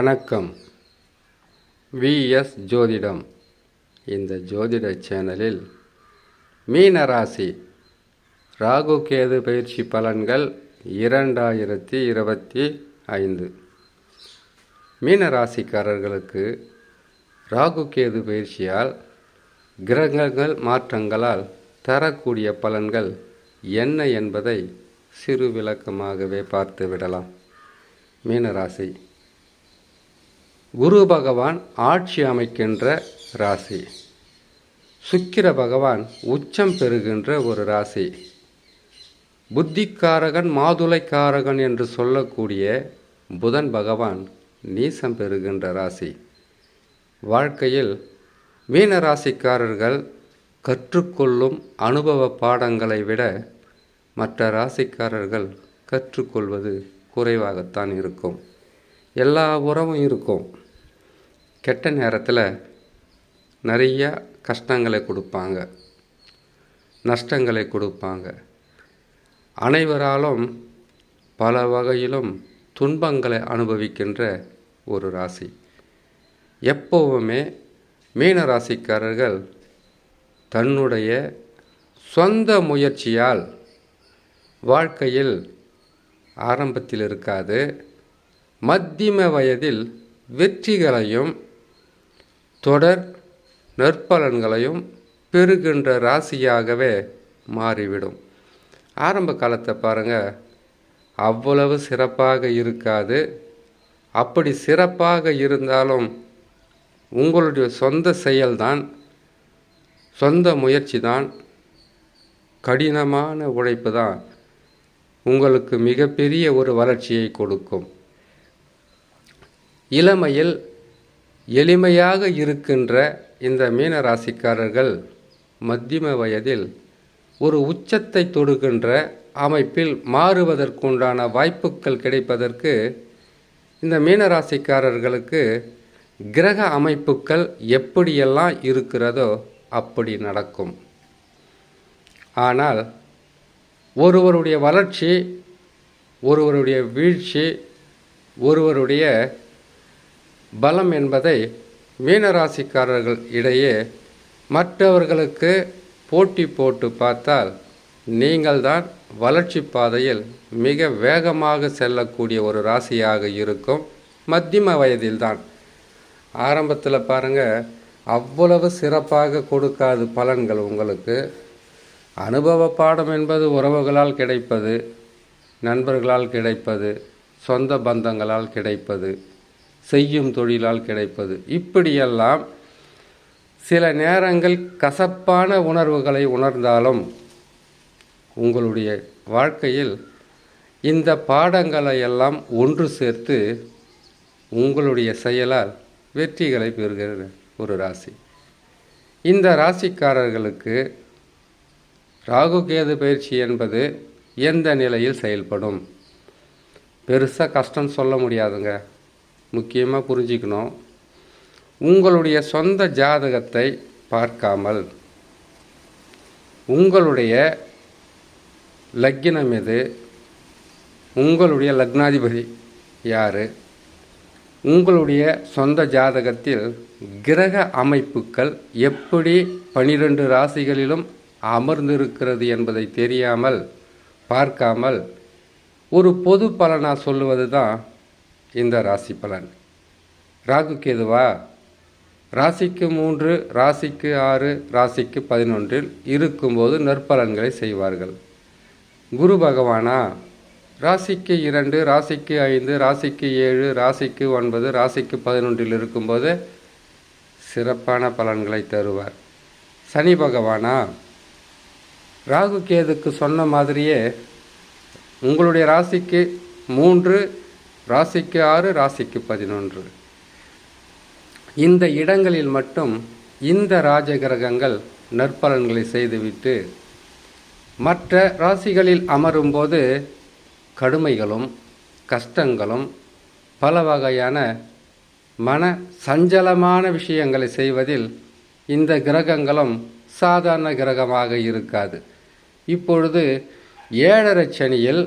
வணக்கம். விஎஸ் ஜோதிடம். இந்த ஜோதிட சேனலில் மீன ராசி ராகு கேது பயிற்சி பலன்கள் இரண்டாயிரத்தி இருபத்தி ஐந்து. மீன ராசிக்காரர்களுக்கு ராகு கேது பயிற்சியால் கிரகங்கள் மாற்றங்களால் தரக்கூடிய பலன்கள் என்ன என்பதை சிறு விளக்கமாகவே பார்த்து விடலாம் மீனராசி குரு பகவான் ஆட்சி அமைக்கின்ற ராசி. சுக்கிர பகவான் உச்சம் பெறுகின்ற ஒரு ராசி. புத்திக்காரகன் மாதுளைக்காரகன் என்று சொல்லக்கூடிய புதன் பகவான் நீசம் பெறுகின்ற ராசி. வாழ்க்கையில் மீன ராசிக்காரர்கள் கற்றுக்கொள்ளும் அனுபவ பாடங்களை விட மற்ற ராசிக்காரர்கள் கற்றுக்கொள்வது குறைவாகத்தான் இருக்கும். எல்லா உறவும் இருக்கும். கெட்ட நேரத்தில் நிறைய கஷ்டங்களை கொடுப்பாங்க. நஷ்டங்களை கொடுப்பாங்க. அனைவராலும் பல வகையிலும் துன்பங்களை அனுபவிக்கின்ற ஒரு ராசி. எப்போவுமே மீன ராசிக்காரர்கள் தன்னுடைய சொந்த முயற்சியால் வாழ்க்கையில் ஆரம்பத்தில் இருக்காது. மத்தியம வயதில் வெற்றிகளையும் தொடர் நற்பலன்களையும் பெறுகின்ற ராசியாகவே மாறிவிடும். ஆரம்ப காலத்தை பாருங்கள் அவ்வளவு சிறப்பாக இருக்காது. அப்படி சிறப்பாக இருந்தாலும் உங்களுடைய சொந்த செயல்தான் சொந்த முயற்சி தான் கடினமான உழைப்பு தான் உங்களுக்கு மிகப்பெரிய ஒரு வளர்ச்சியை கொடுக்கும். இளமையில் எளிமையாக இருக்கின்ற இந்த மீன ராசிக்காரர்கள் மத்தியம வயதில் ஒரு உச்சத்தை தொடுகின்ற அமைப்பில் மாறுவதற்குண்டான வாய்ப்புகள் கிடைப்பதற்கு இந்த மீனராசிக்காரர்களுக்கு கிரக அமைப்புகள் எப்படியெல்லாம் இருக்கிறதோ அப்படி நடக்கும். ஆனால் ஒருவருடைய வளர்ச்சி ஒருவருடைய வீழ்ச்சி ஒருவருடைய பலம் என்பதை மீனராசிக்காரர்கள் இடையே மற்றவர்களுக்கு போட்டி போட்டு பார்த்தால் நீங்கள்தான் வளர்ச்சி பாதையில் மிக வேகமாக செல்லக்கூடிய ஒரு ராசியாக இருக்கும். மத்தியம வயதில்தான். ஆரம்பத்தில் பாருங்கள் அவ்வளவு சிறப்பாக கொடுக்காது பலன்கள் உங்களுக்கு. அனுபவ பாடம் என்பது உறவுகளால் கிடைப்பது நண்பர்களால் கிடைப்பது சொந்த பந்தங்களால் கிடைப்பது. செய்யும் தொழிலால் கிடைப்பது. இப்படியெல்லாம் சில நேரங்கள் கசப்பான உணர்வுகளை உணர்ந்தாலும் உங்களுடைய வாழ்க்கையில் இந்த பாடங்களை எல்லாம் ஒன்று சேர்த்து உங்களுடைய செயலால் வெற்றிகளை பெறுகிற ஒரு ராசி. இந்த ராசிக்காரர்களுக்கு ராகுகேது பயிற்சி என்பது எந்த நிலையில் செயல்படும்? பெருசாக கஷ்டம் சொல்ல முடியாதுங்க. முக்கியமாக புரிஞ்சிக்கணும். உங்களுடைய சொந்த ஜாதகத்தை பார்க்காமல் உங்களுடைய லக்கினம் எது? உங்களுடைய லக்னாதிபதி யார்? உங்களுடைய சொந்த ஜாதகத்தில் கிரக அமைப்புகள் எப்படி பனிரெண்டு ராசிகளிலும் அமர்ந்திருக்கிறது என்பதை தெரியாமல் பார்க்காமல் ஒரு பொது பலனாக சொல்லுவது தான் இந்த ராசி பலன். ராகு கேதுவா? ராசிக்கு மூன்று ராசிக்கு ஆறு ராசிக்கு பதினொன்றில் இருக்கும்போது நற்பலன்களை செய்வார்கள். குரு பகவானா? ராசிக்கு இரண்டு ராசிக்கு ஐந்து ராசிக்கு ஏழு ராசிக்கு ஒன்பது ராசிக்கு பதினொன்றில் இருக்கும்போது சிறப்பான பலன்களை தருவார். சனி பகவானா? ராகு கேதுக்கு சொன்ன மாதிரியே உங்களுடைய ராசிக்கு மூன்று ராசிக்கு ஆறு ராசிக்கு பதினொன்று. இந்த இடங்களில் மட்டும் இந்த ராஜகிரகங்கள் நற்பலன்களை செய்துவிட்டு மற்ற ராசிகளில் அமரும்போது கடுமைகளும் கஷ்டங்களும் பல வகையான மன சஞ்சலமான விஷயங்களை செய்வதில் இந்த கிரகங்களும் சாதாரண கிரகமாக இருக்காது. இப்பொழுது ஏழரை சனியில்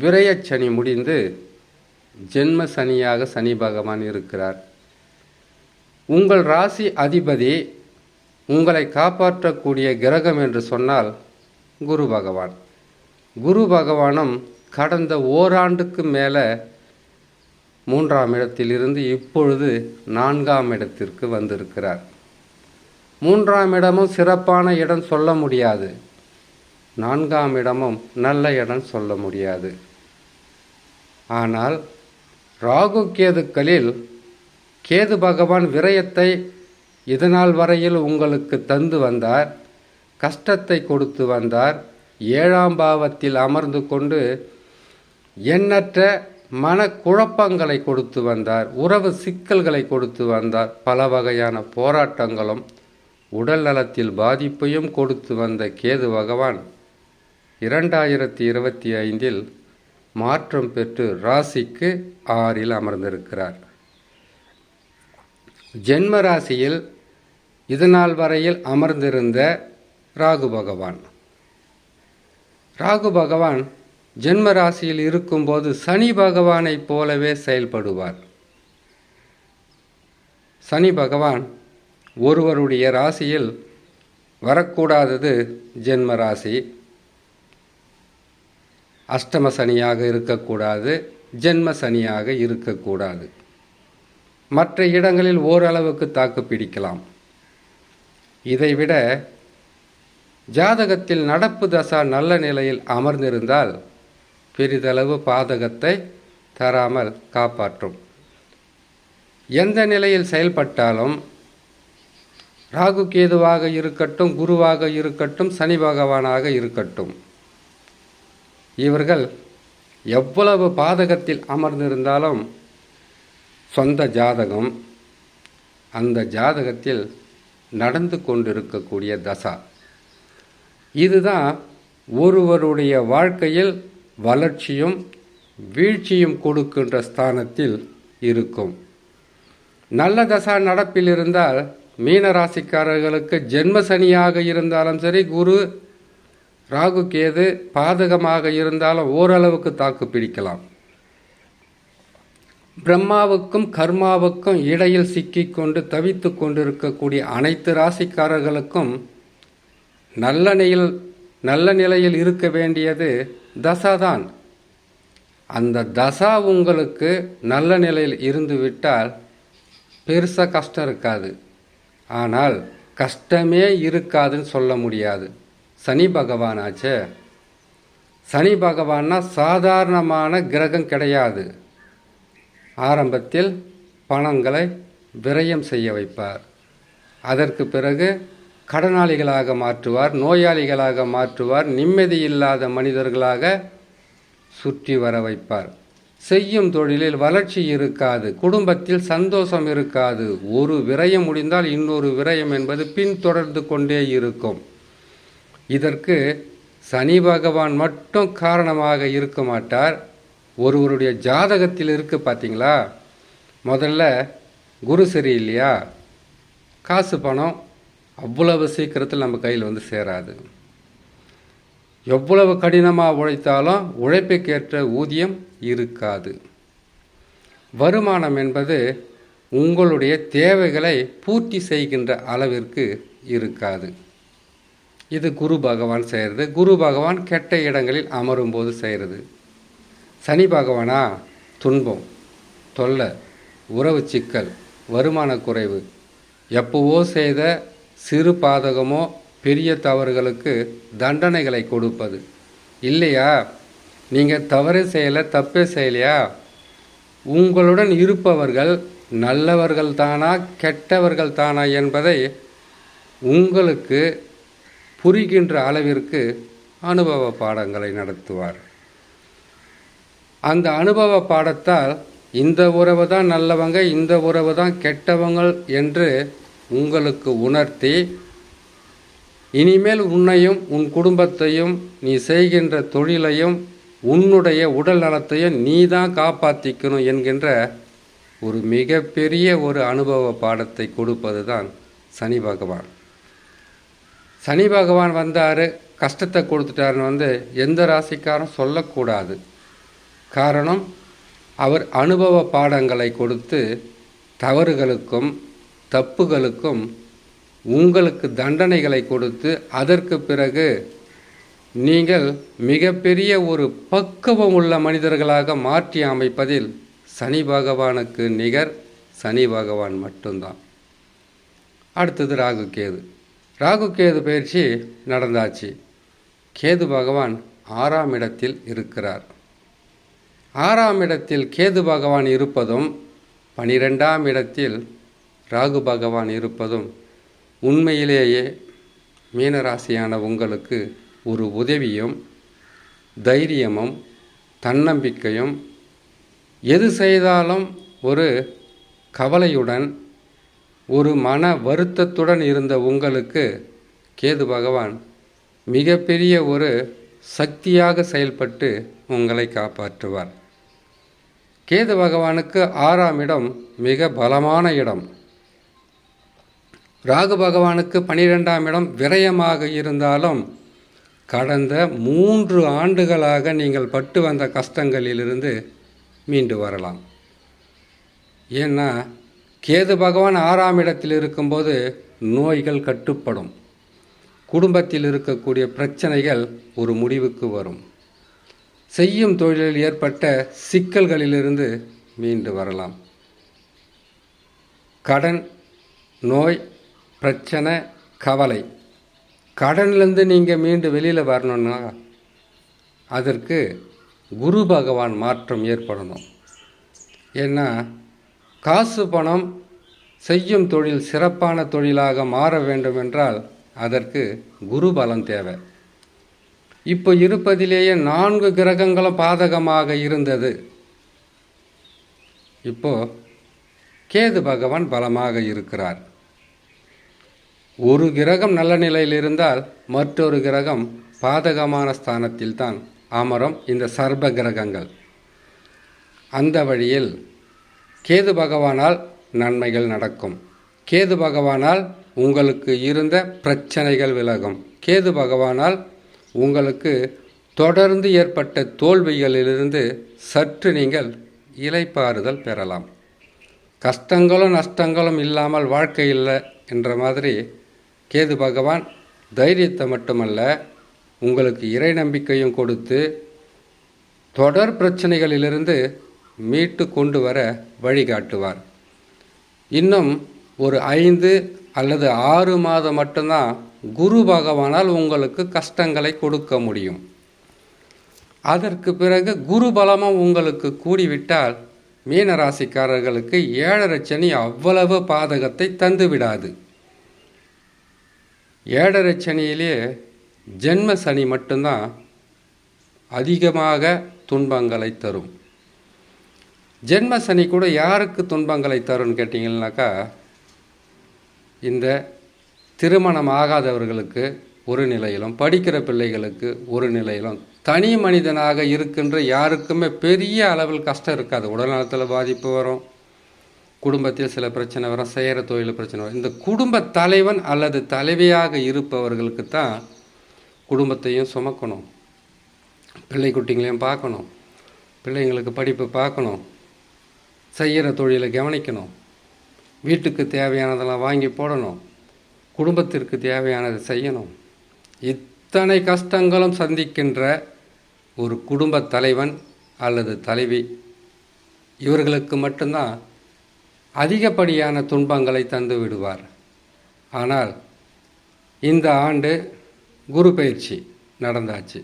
விரயச்சனி முடிந்து ஜென்ம சனியாக சனி பகவான் இருக்கிறார். உங்கள் ராசி அதிபதி உங்களை காப்பாற்றக்கூடிய கிரகம் என்று சொன்னால் குரு பகவான். குரு பகவானும் கடந்த ஓராண்டுக்கு மேலே மூன்றாம் இடத்திலிருந்து இப்பொழுது நான்காம் இடத்திற்கு வந்திருக்கிறார். மூன்றாம் இடமும் சிறப்பான இடம் சொல்ல முடியாது. நான்காம் இடமும் நல்ல இடம் சொல்ல முடியாது. ஆனால் ராகு கேதுக்களில் கேது பகவான் விரயத்தை இதனால் வரையில் உங்களுக்கு தந்து வந்தார் கஷ்டத்தை கொடுத்து வந்தார் ஏழாம் பாவத்தில் அமர்ந்து கொண்டு எண்ணற்ற மனக்குழப்பங்களை கொடுத்து வந்தார் உறவு சிக்கல்களை கொடுத்து வந்தார் பல வகையான போராட்டங்களும் உடல் நலத்தில் பாதிப்பையும் கொடுத்து வந்த கேது பகவான் இரண்டாயிரத்தி இருபத்தி ஐந்தில் மாற்றம் பெற்று ராசிக்கு ஆறில் அமர்ந்திருக்கிறார். ஜென்ம ராசியில் இதுநாள் வரையில் அமர்ந்திருந்த ராகு பகவான். ராகு பகவான் ஜென்ம ராசியில் இருக்கும்போது சனி பகவானைப் போலவே செயல்படுவார். சனி பகவான் ஒருவருடைய ராசியில் வரக்கூடாதது ஜென்ம ராசி. அஷ்டம சனியாக இருக்கக்கூடாது ஜென்ம சனியாக இருக்கக்கூடாது. மற்ற இடங்களில் ஓரளவுக்கு தாக்கு பிடிக்கலாம். இதைவிட ஜாதகத்தில் நடப்பு தசா நல்ல நிலையில் அமர்ந்திருந்தால் பெரிதளவு பாதகத்தை தராமல் காப்பாற்றும். எந்த நிலையில் செயல்பட்டாலும் ராகு கேதுவாக இருக்கட்டும் குருவாக இருக்கட்டும் சனி பகவானாக இருக்கட்டும். இவர்கள் எவ்வளவு பாதகத்தில் அமர்ந்திருந்தாலும் சொந்த ஜாதகம் அந்த ஜாதகத்தில் நடந்து கொண்டிருக்கக்கூடிய தசா. இதுதான் ஒருவருடைய வாழ்க்கையில் வளர்ச்சியும் வீழ்ச்சியும் கொடுக்கின்ற ஸ்தானத்தில் இருக்கும். நல்ல தசா நடப்பில் இருந்தால் மீன ராசிக்காரர்களுக்கு ஜென்ம சனியாக இருந்தாலும் சரி குரு ராகு கேது பாதகமாக இருந்தாலும் ஓரளவுக்கு தாக்கு பிடிக்கலாம். பிரம்மாவுக்கும் கர்மாவுக்கும் இடையில் சிக்கிக்கொண்டு தவித்து கொண்டிருக்கக்கூடிய அனைத்து ராசிக்காரர்களுக்கும் நல்ல நிலையில் நல்ல நிலையில் இருக்க வேண்டியது தசாதான் அந்த தசா உங்களுக்கு நல்ல நிலையில் இருந்து விட்டால் பெருசாக கஷ்டம் இருக்காது. ஆனால் கஷ்டமே இருக்காதுன்னு சொல்ல முடியாது. சனி பகவானாச்சே. சனி பகவான்னா சாதாரணமான கிரகம் கிடையாது. ஆரம்பத்தில் பணங்களை விரயம் செய்ய வைப்பார். அதற்கு பிறகு கடனாளிகளாக மாற்றுவார் நோயாளிகளாக மாற்றுவார் நிம்மதி இல்லாத மனிதர்களாக சுற்றி வர வைப்பார். செய்யும் தொழிலில் வளர்ச்சி இருக்காது குடும்பத்தில் சந்தோஷம் இருக்காது. ஒரு விரயம் முடிந்தால் இன்னொரு விரயம் என்பது பின்தொடர்ந்து கொண்டே இருக்கும். இதற்கு சனி பகவான் மட்டும் காரணமாக இருக்க மாட்டார். ஒருவருடைய ஜாதகத்தில் இருக்கு பார்த்தீங்களா முதல்ல குரு சரி இல்லையா காசு பணம் அவ்வளவு சீக்கிரத்தில் நம்ம கையில் வந்து சேராது. எவ்வளவு கடினமாக உழைத்தாலும் உழைப்புக்கேற்ற ஊதியம் இருக்காது. வருமானம் என்பது உங்களுடைய தேவைகளை பூர்த்தி செய்கின்ற அளவிற்கு இருக்காது. இது குரு பகவான் செய்கிறது குரு பகவான் கெட்ட இடங்களில் அமரும் போது செய்கிறது சனி பகவானா துன்பம் தொல்லை உறவு சிக்கல் வருமான குறைவு எப்போவோ செய்த சிறு பாதகமோ பெரிய தவறுகளுக்கு தண்டனைகளை கொடுப்பது. இல்லையா? நீங்கள் தவறே செய்யலை தப்பே செய்யலையா? உங்களுடன் இருப்பவர்கள் நல்லவர்கள் தானா கெட்டவர்கள் தானா என்பதை உங்களுக்கு புரிகின்ற அளவிற்கு அனுபவ பாடங்களை நடத்துவார். அந்த அனுபவ பாடத்தால் இந்த உறவு தான் நல்லவங்க இந்த உறவு தான் கெட்டவங்க என்று உங்களுக்கு உணர்த்தி இனிமேல் உன்னையும் உன் குடும்பத்தையும் நீ செய்கின்ற தொழிலையும் உன்னுடைய உடல் நலத்தையும் நீ தான் காப்பாற்றிக்கணும் என்கின்ற ஒரு மிகப்பெரிய ஒரு அனுபவ பாடத்தை கொடுப்பது தான் சனி பகவான். சனி பகவான் வந்தார் கஷ்டத்தை கொடுத்துட்டாருன்னு வந்து எந்த ராசிக்காரும் சொல்லக்கூடாது. காரணம் அவர் அனுபவ பாடங்களை கொடுத்து தவறுகளுக்கும் தப்புகளுக்கும் உங்களுக்கு தண்டனைகளை கொடுத்து அதற்கு பிறகு நீங்கள் மிகப்பெரிய ஒரு பக்குவம் உள்ள மனிதர்களாக மாற்றி அமைப்பதில் சனி பகவானுக்கு நிகர் சனி பகவான் மட்டும்தான். அடுத்தது ராகு கேது. ராகு கேது பயிற்சி நடந்தாச்சு. கேது பகவான் ஆறாம் இடத்தில் இருக்கிறார். ஆறாம் இடத்தில் கேது பகவான் இருப்பதும் பனிரெண்டாம் இடத்தில் ராகு பகவான் இருப்பதும் உண்மையிலேயே மீனராசியான உங்களுக்கு ஒரு உதவியும் தைரியமும் தன்னம்பிக்கையும் எது செய்தாலும் ஒரு கவலையுடன் ஒரு மன வருத்தத்துடன் இருந்த உங்களுக்கு கேது பகவான் மிகப்பெரிய ஒரு சக்தியாக செயல்பட்டு உங்களை காப்பாற்றுவார். கேது பகவானுக்கு ஆறாம் இடம் மிக பலமான இடம். ராகு பகவானுக்கு பனிரெண்டாம் இடம் விரயமாக இருந்தாலும் கடந்த மூன்று ஆண்டுகளாக நீங்கள் பட்டு வந்த கஷ்டங்களிலிருந்து மீண்டு வரலாம். ஏன்னா கேது பகவான் ஆறாம் இடத்தில் இருக்கும்போது நோய்கள் கட்டுப்படும். குடும்பத்தில் இருக்கக்கூடிய பிரச்சனைகள் ஒரு முடிவுக்கு வரும். செய்யும் தொழிலில் ஏற்பட்ட சிக்கல்களிலிருந்து மீண்டு வரலாம். கடன் நோய் பிரச்சனை கவலை. கடன்லேருந்து நீங்கள் மீண்டு வெளியில் வரணும்னா அதற்கு குரு பகவான் மாற்றம் ஏற்படணும். ஏன்னா காசு பணம் செய்யும் தொழில் சிறப்பான தொழிலாக மாற வேண்டும் என்றால் அதற்கு குரு பலம் தேவை. இப்போ இருப்பதிலேயே நான்கு கிரகங்களும் பாதகமாக இருந்தது. இப்போ கேது பகவான் பலமாக இருக்கிறார். ஒரு கிரகம் நல்ல நிலையில் இருந்தால் மற்றொரு கிரகம் பாதகமான ஸ்தானத்தில் தான் அமரும் இந்த சர்ப கிரகங்கள். அந்த வழியில் கேது பகவானால் நன்மைகள் நடக்கும். கேது பகவானால் உங்களுக்கு இருந்த பிரச்சனைகள் விலகும். கேது பகவானால் உங்களுக்கு தொடர்ந்து ஏற்பட்ட தோல்விகளிலிருந்து சற்று நீங்கள் இலைப்பாறுதல் பெறலாம். கஷ்டங்களும் நஷ்டங்களும் இல்லாமல் வாழ்க்கை இல்லை என்ற மாதிரி கேது பகவான் தைரியத்தை மட்டுமல்ல உங்களுக்கு இறை நம்பிக்கையும் கொடுத்து தொடர் பிரச்சனைகளிலிருந்து மீட்டு கொண்டு வர வழிகாட்டுவார் இன்னும் ஒரு ஐந்து அல்லது ஆறு மாதம் மட்டும்தான் குரு பகவானால் உங்களுக்கு கஷ்டங்களை கொடுக்க முடியும். அதற்கு பிறகு குரு பலமும் உங்களுக்கு கூடிவிட்டால் மீனராசிக்காரர்களுக்கு ஏழரை சனி அவ்வளவு பாதகத்தை தந்துவிடாது ஏழரை சனியிலே ஜென்ம சனி மட்டும்தான் அதிகமாக துன்பங்களை தரும். ஜென்ம சனி கூட யாருக்கு துன்பங்களை தரும்னு கேட்டிங்கன்னாக்கா இந்த திருமணம் ஆகாதவர்களுக்கு ஒரு நிலையிலும் படிக்கிற பிள்ளைகளுக்கு ஒரு நிலையிலும் தனி மனிதனாக இருக்கின்ற யாருக்குமே பெரிய அளவில் கஷ்டம் இருக்காது. உடல்நலத்தில் பாதிப்பு வரும் குடும்பத்தில் சில பிரச்சனை வரும் செய்கிற தொழில் பிரச்சனை வரும். இந்த குடும்ப தலைவன் அல்லது தலைவியாக இருப்பவர்களுக்கு தான் குடும்பத்தையும் சுமக்கணும். பிள்ளை குட்டிங்களையும் பார்க்கணும். பிள்ளைங்களுக்கு படிப்பு பார்க்கணும். செய்கிற தொழிலை கவனிக்கணும். வீட்டுக்கு தேவையானதெல்லாம் வாங்கி போடணும். குடும்பத்திற்கு தேவையானதை செய்யணும். இத்தனை கஷ்டங்களும் சந்திக்கின்ற ஒரு குடும்ப தலைவன் அல்லது தலைவி இவர்களுக்கு மட்டும்தான் அதிகப்படியான துன்பங்களை தந்து விடுவார். ஆனால் இந்த ஆண்டு குரு பயிற்சி நடந்தாச்சு.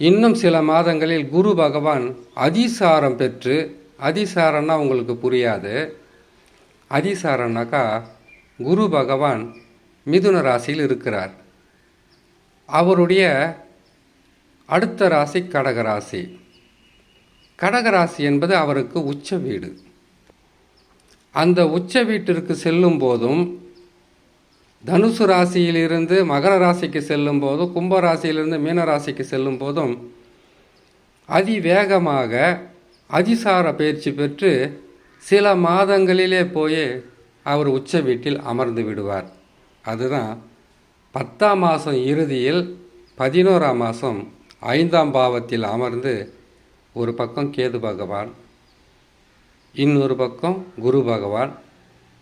இன்னும் சில மாதங்களில் குரு பகவான் அதிசாரம் பெற்று அதிசாரன்னா உங்களுக்கு புரியாது. அதிசாரனாக்கா குரு பகவான் மிதுன ராசியில் இருக்கிறார். அவருடைய அடுத்த ராசி கடகராசி கடகராசி என்பது அவருக்கு உச்ச வீடு. அந்த உச்ச வீட்டிற்கு செல்லும் போதும் தனுசு ராசியிலிருந்து மகர ராசிக்கு செல்லும் போதும் கும்ப ராசியிலிருந்து மீன ராசிக்கு செல்லும் போதும் அதிவேகமாக அதிசார பயிற்சி பெற்று சில மாதங்களிலே போய் அவர் உச்ச வீட்டில் அமர்ந்து விடுவார். அதுதான் பத்தாம் மாதம் இறுதியில் பதினோராம் மாதம் ஐந்தாம் பாவத்தில் அமர்ந்து ஒரு பக்கம் கேது பகவான் இன்னொரு பக்கம் குரு பகவான்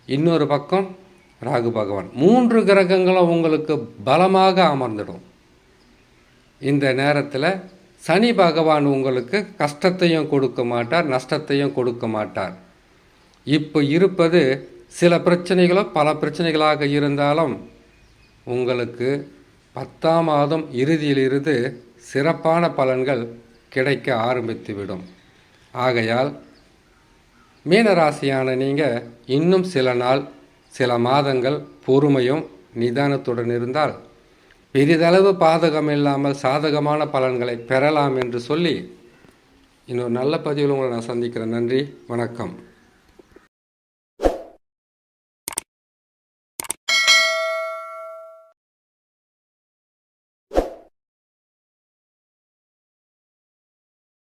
இன்னொரு பக்கம் ராகு பகவான். மூன்று கிரகங்களும் உங்களுக்கு பலமாக அமர்ந்துடும். இந்த நேரத்தில் சனி பகவான் உங்களுக்கு கஷ்டத்தையும் கொடுக்க மாட்டார் நஷ்டத்தையும் கொடுக்க மாட்டார். இப்போ இருப்பது சில பிரச்சனைகளோ பல பிரச்சனைகளாக இருந்தாலும் உங்களுக்கு பத்தாம் மாதம் இறுதியிலிருந்து சிறப்பான பலன்கள் கிடைக்க ஆரம்பித்துவிடும். ஆகையால் மீனராசியான நீங்கள் இன்னும் சில நாள் சில மாதங்கள் பொறுமையும் நிதானத்துடன் இருந்தால் பெரிதளவு பாதகம் இல்லாமல் சாதகமான பலன்களை பெறலாம் என்று சொல்லி இன்னொரு நல்ல பதிவில் உங்களை நான் சந்திக்கிறேன். நன்றி வணக்கம்.